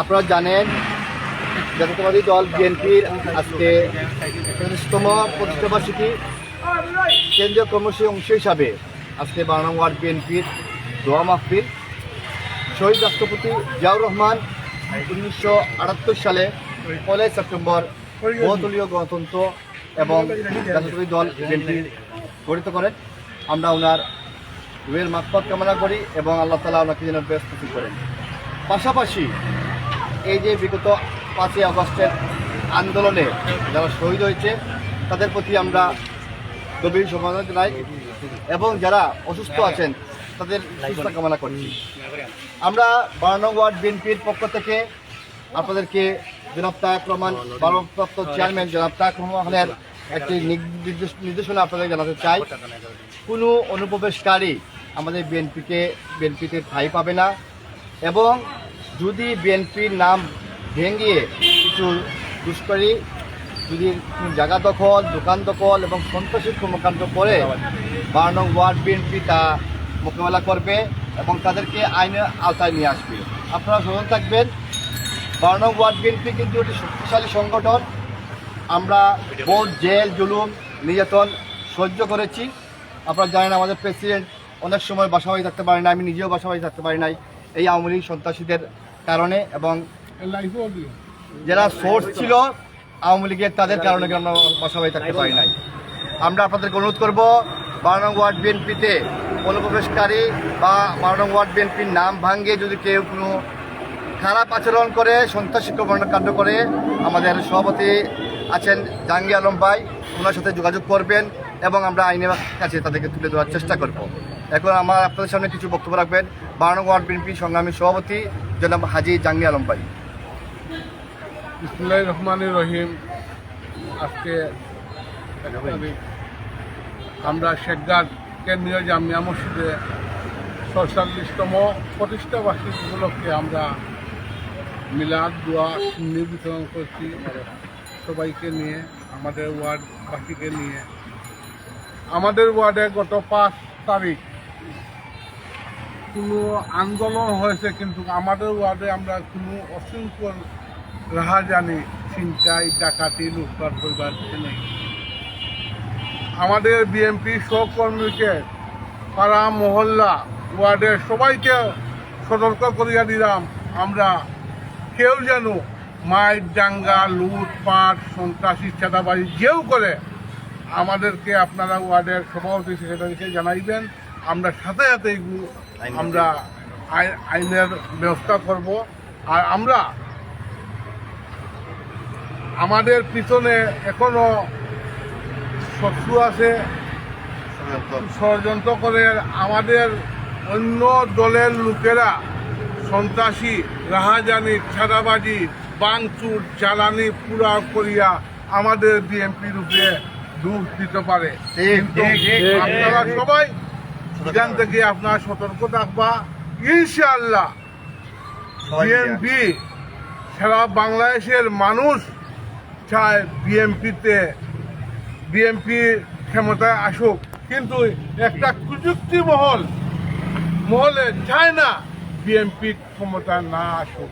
আপনারা জানেন, জাতীয়তাবাদী দল বিএনপির আজকে পঁচিশতম প্রতিষ্ঠাবার্ষিকী কেন্দ্রীয় কর্মসূচির অংশ হিসাবে আজকে নং ওয়ার্ড বিএনপির দোয়া মাহফিল। শহীদ রাষ্ট্রপতি জিয়াউর রহমান উনিশশো আটাত্তর সালে পয়লাই সেপ্টেম্বর বহুদলীয় গণতন্ত্র এবং জাতীয়তাবাদী দল বিএনপি গঠিত করেন আমরা ওনার রুয়ের মাকপত কামনা করি এবং আল্লাহ তালা ওনাকে যেন ব্যস্ত করেন। পাশাপাশি এই যে বিগত পাঁচই আগস্টের আন্দোলনে যারা শহীদ হয়েছে, তাদের প্রতি আমরা গভীর সমবেদনা জানাই এবং যারা অসুস্থ আছেন, তাদের সুস্থতা কামনা করছি। আমরা বারো নং ওয়ার্ড বিএনপির পক্ষ থেকে আপনাদেরকে জনাব তায়ক রহমান, ভারপ্রাপ্ত চেয়ারম্যান জনাব তায়ক রহমানের একটি নির্দেশনা আপনাদের জানাতে চাই। কোনো অনুপ্রবেশকারী আমাদের বিএনপিকে, বিএনপিতে ঠাঁই পাবে না এবং যদি বিএনপির নাম ভেঙিয়ে কিছু দুষ্করী যদি জায়গা দখল, দোকান দখল এবং সন্ত্রাসী কর্মকাণ্ড করে বারো নং ওয়ার্ড বিএনপি তা মোকাবেলা করবে এবং তাদেরকে আইনের আওতায় নিয়ে আসবে। আপনারা সচেতন থাকবেন। বারো ওয়ার্ড বিএনপি কিন্তু একটি শক্তিশালী সংগঠন। আমরা বহু জেল, জুলুম, নির্যাতন সহ্য করেছি। আপনারা জানেন আমাদের প্রেসিডেন্ট অনেক সময় বাসা বাড়ি থাকতে পারে না আমি নিজেও বাসা বাড়ি থাকতে পারি নাই এই আওয়ামী লীগ সন্ত্রাসীদের কারণে এবং যারা সোর্স ছিল আওয়ামী লীগের তাদের কারণে আমরা বাসা বাড়ি থাকতে পারি নাই। আমরা আপনাদেরকে অনুরোধ করব বারো নং ওয়ার্ড বিএনপিতে অনুপ্রবেশকারী বা বারো নং ওয়ার্ড বিএনপির নাম ভাঙ্গে যদি কেউ কোনো খারাপ আচরণ করে সন্ত্রাসী কাণ্ড করে আমাদের সভাপতি আছেন জাহাঙ্গীর আলম ভাই, ওনার সাথে যোগাযোগ করবেন এবং আমরা আইনের কাছে তাদেরকে তুলে দেওয়ার চেষ্টা করব। এখন আমার আপনাদের সামনে কিছু বক্তব্য রাখবেন। বারো নং ওয়ার্ড বিএনপি সংগ্রামী সভাপতি জনাব হাজি জাহাঙ্গীর আলম ভাই। বিসমুল্লাহ রহমান রহিম। আজকে আমরা শেখগাঁট কেন্দ্রীয় জামিয়া মসজিদে ছয়চল্লিশতম প্রতিষ্ঠা বার্ষিক উপলক্ষে আমরা মিলাদ, দোয়া বিতরণ করছি সবাইকে নিয়ে, আমাদের ওয়ার্ডবাসীকে নিয়ে। আমাদের ওয়ার্ডে গত পাঁচ তারিখ কোনো আন্দোলন হয়েছে, কিন্তু আমাদের ওয়ার্ডে আমরা কোনো অশৃঙ্খল রাহাজানি ছিনতাই, ডাকাতি, লুটপাট করবার নেই। আমাদের বিএমপি সহকর্মীকে, পাড়া মহল্লা ওয়ার্ডের সবাইকে সতর্ক করিয়া দিলাম, আমরা কেউ যেন মাইট ডাঙ্গা লুটপাট সন্ত্রাসী চাঁদাবাজি যেও করে আমাদেরকে আপনারা ওয়ার্ডের সভাপতি সেক্রেটারিকে জানাইবেন। আমরা সাথে সাথে আমরা আই- আইনের ব্যবস্থা করব। আর আমরা আমাদের পিছনে এখনও শত্রু আছে ষড়যন্ত্র করে আমাদের অন্য দলের লোকেরা সন্ত্রাসী রাহাজানি ছাদাবাজি বাংচুর জ্বালানি পুরা করিয়া আমাদের বিএনপির উপরে দোষ দিতে পারে। আপনারা সবাই এখান থেকে আপনার সতর্ক থাকবা। ইনশাআল্লাহ বিএনপি সারা বাংলাদেশের মানুষ চায় বিএনপিতে বিএনপি ক্ষমতায় আসুক। কিন্তু একটা প্রযুক্তি মহল মহলে চায় না। বিএনপি ক্ষমতায় না আসুক।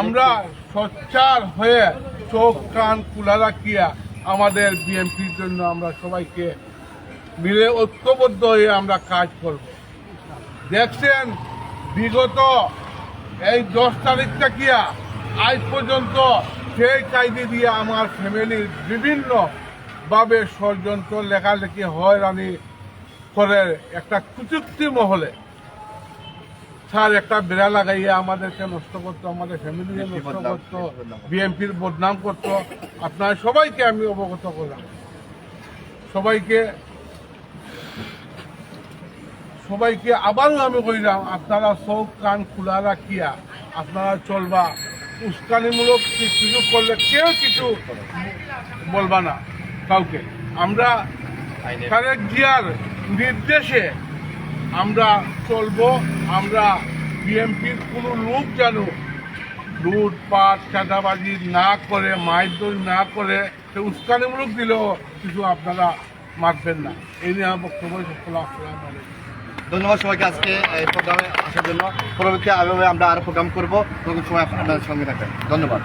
আমরা সোচ্চার হয়ে চোখ কান খোলা রাখিয়া আমাদের বিএনপির জন্য আমরা সবাইকে মিলে ঐক্যবদ্ধ হয়ে আমরা কাজ করব। দেখছেন বিগত এই দশ তারিখ থাকিয়া আজ পর্যন্ত সেই কায়দে দিয়ে আমার ফ্যামিলির বিভিন্ন ভাবে ষড়যন্ত্র লেখালেখি হয়রানি করে একটা কুচুক্তি মহলে স্যার একটা বেড়া লাগাইয়া আমাদেরকে নষ্ট করতো আমাদের ফ্যামিলিকে নষ্ট করতো বিএনপির বদনাম করতো। আপনার সবাইকে আমি অবগত করলাম। সবাইকে সবাইকে আবারও আমি কইলাম আপনারা চোখ কান খোলা রাখিয়া আপনারা চলবা। উস্কানিমূলক কিছু করলে কেউ কিছু বলবা না কাউকে। আমরা খালেক জিয়ার নির্দেশে আমরা চলবো, আমরা বিএনপির কোনো লোক যেন লুটপাট, চাঁদাবাজি না করে, মারধর না করে, সে উস্কানিমূলক দিলেও কিছু আপনারা মানবেন না। এই নিয়ে আমার বক্তব্য ধন্যবাদ সবাইকে আজকে এই প্রোগ্রামে আসার জন্য। পরবর্তী আগামী আমরা আরও প্রোগ্রাম করব। তখন সময় আপনাদের সঙ্গে থাকবেন। ধন্যবাদ।